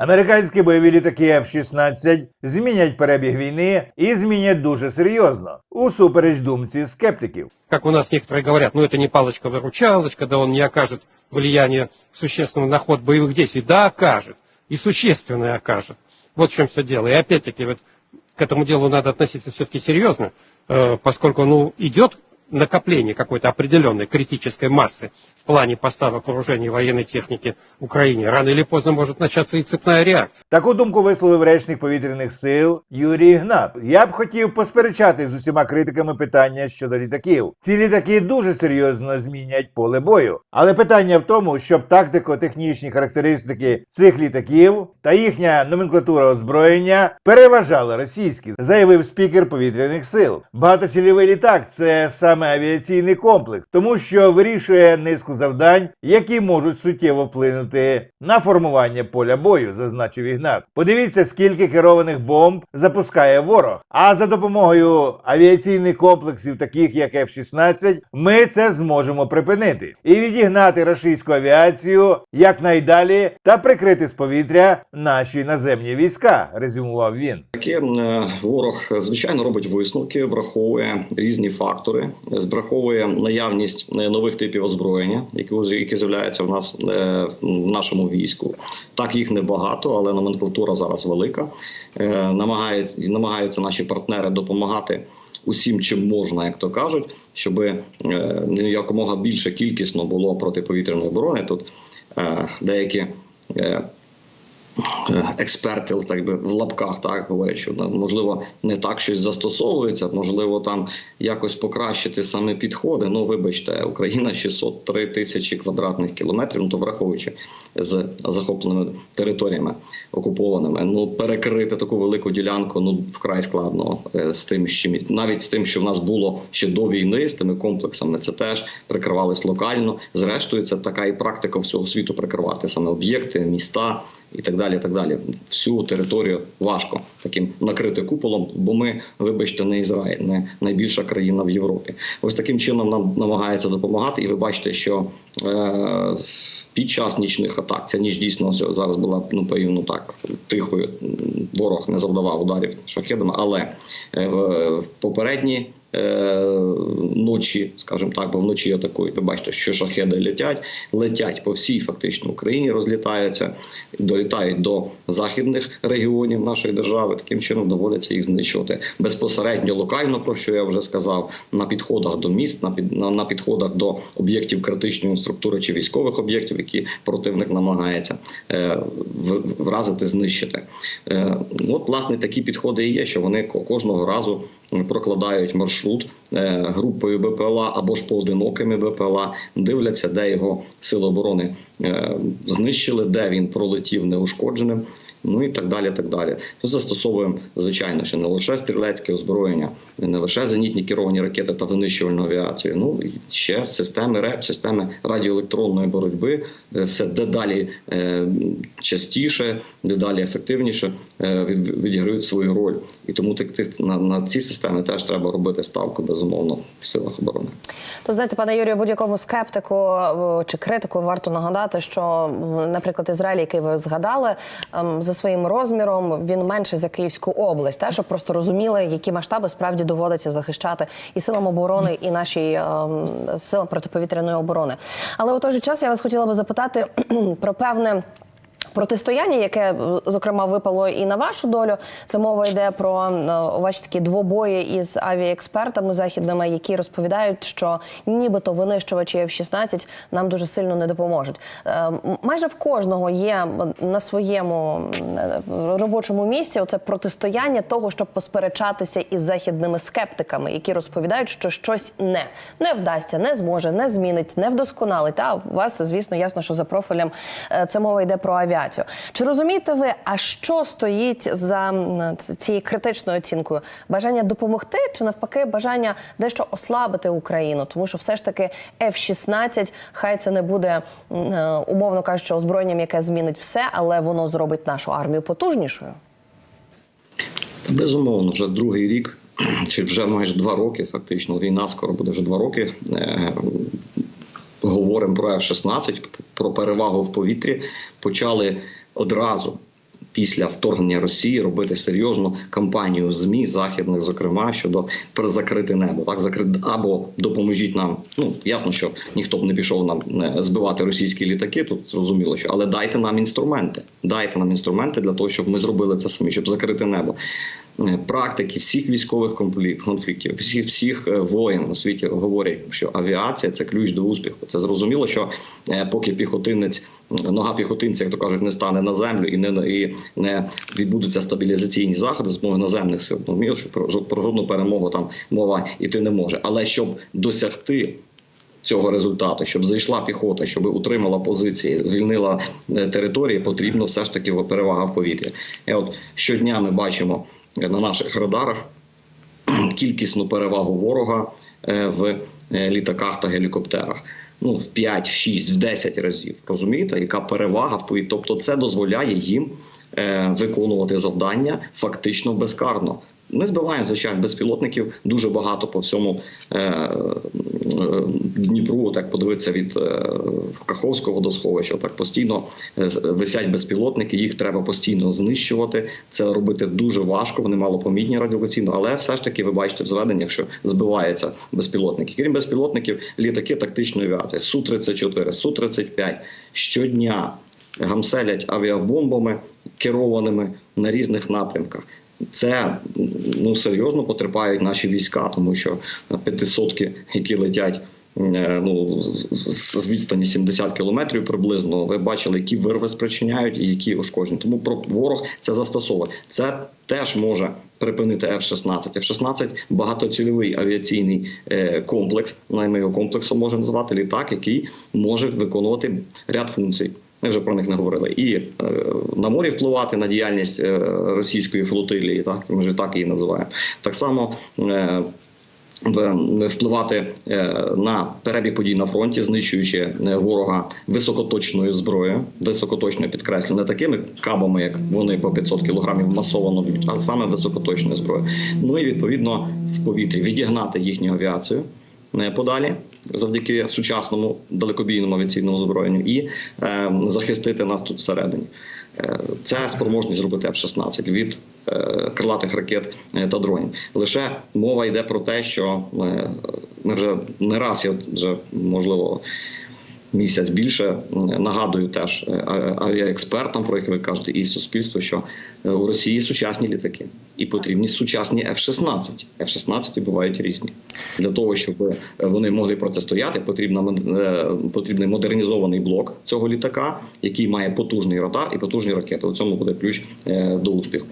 Американські бойові літаки F-16 змінять перебіг війни і змінять дуже серйозно, усупереч думці скептиків. как у нас некоторые говорят, ну это не палочка-выручалочка, да он не окажет влияния существенного на ход боевых действий. Да, окажет. И существенное окажет. Вот в чем все дело. И опять-таки вот к этому делу надо относиться все-таки серьезно, э, поскольку ну, идет накопление какой-то определенной критической массы в плане поставок вооружений и военной техники Украине. Рано или поздно может начаться и цепная реакция. Таку думку висловив речник повітряних сил Юрій Гнат. Я б хотів посперечати з усіма критиками питання щодо літаків. Ці літаки дуже серйозно змінять поле бою. Але питання в тому, щоб тактико-технічні характеристики цих літаків та їхня номенклатура озброєння переважали російські, заявив спікер повітряних сил. Багатоцільовий літак це саме авіаційний комплекс, тому що вирішує низку завдань, які можуть суттєво вплинути на формування поля бою, зазначив Ігнат. Подивіться, скільки керованих бомб запускає ворог. А за допомогою авіаційних комплексів, таких як F-16, ми це зможемо припинити і відігнати російську авіацію якнайдалі та прикрити з повітря наші наземні війська. Резюмував він. Таке е, ворог е, звичайно робить висновки, враховує різні фактори, враховує наявність е, нових типів озброєння, які які з'являються в нас е, в нашому війську. Так їх небагато, але номенклатура зараз велика. Е, Намагаються намагаються наші партнери допомагати. Усім, чим можна, як то кажуть, щоб якомога більше кількісно було протиповітряної оборони. Тут деякі експерти, так би в лапках, так говорять, що можливо не так щось застосовується, можливо, там якось покращити саме підходи. Ну, вибачте, Україна 603 тисячі квадратних кілометрів, ну то враховуючи з захопленими територіями окупованими. Ну перекрити таку велику ділянку ну вкрай складно е, з тим, чим навіть з тим, що в нас було ще до війни, з тими комплексами, це теж прикривались локально. Зрештою, це така і практика всього світу прикривати саме об'єкти, міста і так далі. так далі. Всю територію важко таким накрити куполом, бо ми, вибачте, не Ізраїль, не найбільша країна в Європі. Ось таким чином нам намагається допомагати, і ви бачите, що під час нічних атак ця ніч дійсно зараз була ну певно так тихою. Ворог не завдавав ударів шахедами, але е, в попередні е, ночі, скажімо так, бо вночі атакують. Ви бачите, що шахеди летять, летять по всій фактично Україні, розлітаються, долітають до західних регіонів нашої держави. Таким чином доводиться їх знищувати безпосередньо локально, про що я вже сказав, на підходах до міст, на під на, на підходах до об'єктів критичної структури чи військових об'єктів, які противник намагається е, вразити, знищити. Е, от власне такі підходи і є, що вони ко- кожного разу прокладають маршрут е, групою БПЛА або ж поодинокими БПЛА, дивляться, де його сили оборони знищили, де він пролетів неушкодженим. Ну і так далі. так далі. Тут застосовуємо, звичайно, ще не лише стрілецьке озброєння, не лише зенітні керовані ракети та винищувальну авіацію. Ну і ще системи РЕП, системи радіоелектронної боротьби, е, все дедалі е, частіше, дедалі ефективніше е, відіграють свою роль. І тому так на, на ці системи теж треба робити ставку безумовно в силах оборони. То знаєте, пане Юрію, будь-якому скептику чи критику варто нагадати, що, наприклад, Ізраїль, який ви згадали, ем, за своїм розміром він менше за Київську область, та щоб просто розуміли, які масштаби справді доводиться захищати і силам оборони, і нашій ем, силам протиповітряної оборони. Але у той же час я вас хотіла би запитати про певне. Протистояння, яке е, зокрема випало і на вашу долю, це мова йде про е, ваші такі двобої із авіаекспертами західними, які розповідають, що нібито винищувачі F-16 нам дуже сильно не допоможуть. Е, Майже в кожного є на своєму робочому місці оце протистояння того, щоб посперечатися із західними скептиками, які розповідають, що щось не, не вдасться, не зможе, не змінить, не вдосконалить. Та у вас, звісно, ясно, що за профілем це мова йде про авіацію. Чи розумієте ви, а що стоїть за цією критичною оцінкою? Бажання допомогти чи навпаки бажання дещо ослабити Україну? Тому що все ж таки F-16, хай це не буде е, умовно кажучи, озброєнням, яке змінить все, але воно зробить нашу армію потужнішою. Безумовно, вже другий рік, чи вже майже два роки, фактично, війна скоро буде вже два роки. Говоримо про F-16, про перевагу в повітрі. Почали одразу після вторгнення Росії робити серйозну кампанію змі західних, зокрема щодо перезакрити небо. Так закрити або допоможіть нам. Ну ясно, що ніхто б не пішов нам збивати російські літаки. Тут зрозуміло, що але дайте нам інструменти. Дайте нам інструменти для того, щоб ми зробили це самі, щоб закрити небо. Е, Практики всіх військових конфліктів, всіх всіх е, воєн у світі говорять, що авіація це ключ до успіху. Це зрозуміло, що е, поки піхотинець, нога піхотинця, як то кажуть, не стане на землю і не і не відбудуться стабілізаційні заходи з допомогою наземних сил. Ну, що про, про жодну перемогу там мова іти не може. Але щоб досягти цього результату, щоб зайшла піхота, щоб утримала позиції, звільнила території, потрібно все ж таки перевага в повітрі. І от щодня ми бачимо на наших радарах кількісну перевагу ворога е, в е, літаках та гелікоптерах. Ну, в 5, в 6, в 10 разів. Розумієте, яка перевага в Тобто, це дозволяє їм виконувати завдання фактично безкарно. Ми збиваємо звичайно безпілотників дуже багато по всьому е, е, Дніпру. Так подивитися від е, Каховського водосховища. Так постійно е, висять безпілотники. Їх треба постійно знищувати. Це робити дуже важко. Вони малопомітні радіолокаційно, але все ж таки ви бачите в зведеннях, що збиваються безпілотники. Крім безпілотників, літаки тактичної авіації су 34 су 35 щодня гамселять авіабомбами керованими на різних напрямках. Це ну серйозно потерпають наші війська, тому що п'ятисотки, які летять е, ну з- відстані 70 кілометрів приблизно. Ви бачили, які вирви спричиняють і які ушкодження. Тому про ворог це застосовує. Це теж може припинити F-16. F-16 – багатоцільовий авіаційний е, комплекс. Навіть ми його комплексом можемо назвати літак, який може виконувати ряд функцій. Ми вже про них не говорили. І е, на морі впливати на діяльність е, російської флотилії, так ми ж так її називаємо. Так само. Е, впливати е, на перебіг подій на фронті, знищуючи е, ворога високоточною зброєю, високоточною підкреслю, не такими кабами, як вони по 500 кілограмів масово б'ють, а саме високоточною зброєю. Ну і відповідно в повітрі відігнати їхню авіацію е, подалі. Завдяки сучасному далекобійному авіаційному озброєнню і е, захистити нас тут всередині. Е, Це спроможність зробити F-16 від е, крилатих ракет е, та дронів. Лише мова йде про те, що е, ми вже не раз я вже можливо. Місяць більше е, нагадую теж е, авіаекспертам, про яких ви кажете, і суспільству, що е, у Росії сучасні літаки і потрібні сучасні F-16. F-16 бувають різні. Для того щоб вони могли протистояти, потрібна е, потрібний модернізований блок цього літака, який має потужний радар і потужні ракети. У цьому буде ключ е, до успіху.